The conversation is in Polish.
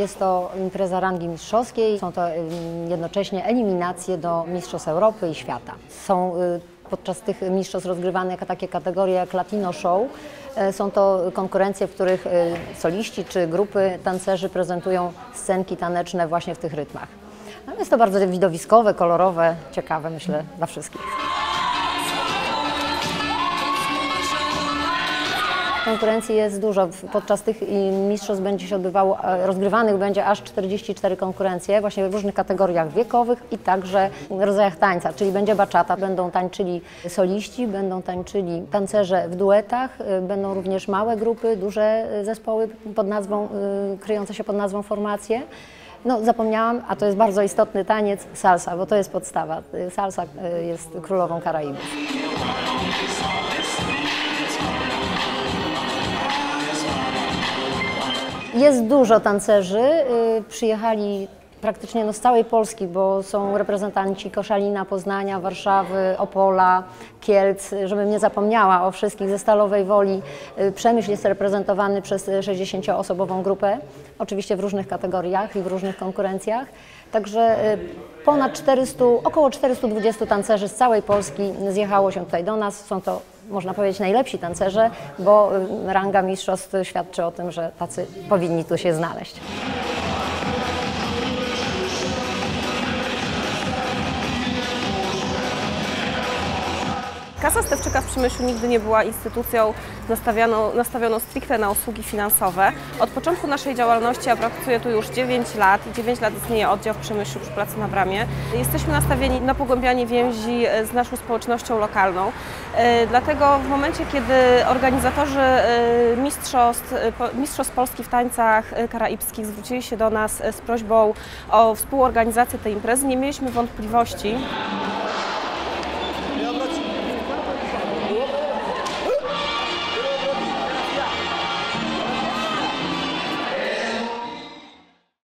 Jest to impreza rangi mistrzowskiej. Są to jednocześnie eliminacje do Mistrzostw Europy i świata. Są y, podczas tych mistrzostw rozgrywane takie kategorie jak Latino Show. E, Są to konkurencje, w których y, soliści czy grupy tancerzy prezentują scenki taneczne właśnie w tych rytmach. No, jest to bardzo widowiskowe, kolorowe, ciekawe myślę dla wszystkich. Konkurencji jest dużo. Podczas tych mistrzostw będzie się odbywało, e, rozgrywanych będzie aż 44 konkurencje, właśnie w różnych kategoriach wiekowych i także rodzajach tańca, czyli będzie baczata, będą tańczyli soliści, będą tańczyli tancerze w duetach, y, będą również małe grupy, duże y, zespoły pod nazwą, kryjące się pod nazwą formacje. No, zapomniałam, a to jest bardzo istotny taniec, salsa, bo to jest podstawa. Salsa jest królową Karaibów. Jest dużo tancerzy. y, Przyjechali praktycznie no z całej Polski, bo są reprezentanci Koszalina, Poznania, Warszawy, Opola, Kielc, y, żebym nie zapomniała o wszystkich ze Stalowej Woli. Y, Przemyśl jest reprezentowany przez y, 60-osobową grupę, oczywiście w różnych kategoriach i w różnych konkurencjach. Także y, ponad 400, około 420 tancerzy z całej Polski zjechało się tutaj do nas. Są to można powiedzieć, najlepsi tancerze, bo y, ranga mistrzostw świadczy o tym, że tacy powinni tu się znaleźć. Kasa Stewczyka w Przemyślu nigdy nie była instytucją nastawioną, nastawioną stricte na usługi finansowe. Od początku naszej działalności, ja pracuję tu już 9 lat i 9 lat istnieje oddział w Przemyślu przy Placu na Bramie. Jesteśmy nastawieni na pogłębianie więzi e, z naszą społecznością lokalną. E, Dlatego w momencie, kiedy organizatorzy e, mistrzostw, mistrzostw Polski w tańcach karaibskich zwrócili się do nas z prośbą o współorganizację tej imprezy, nie mieliśmy wątpliwości,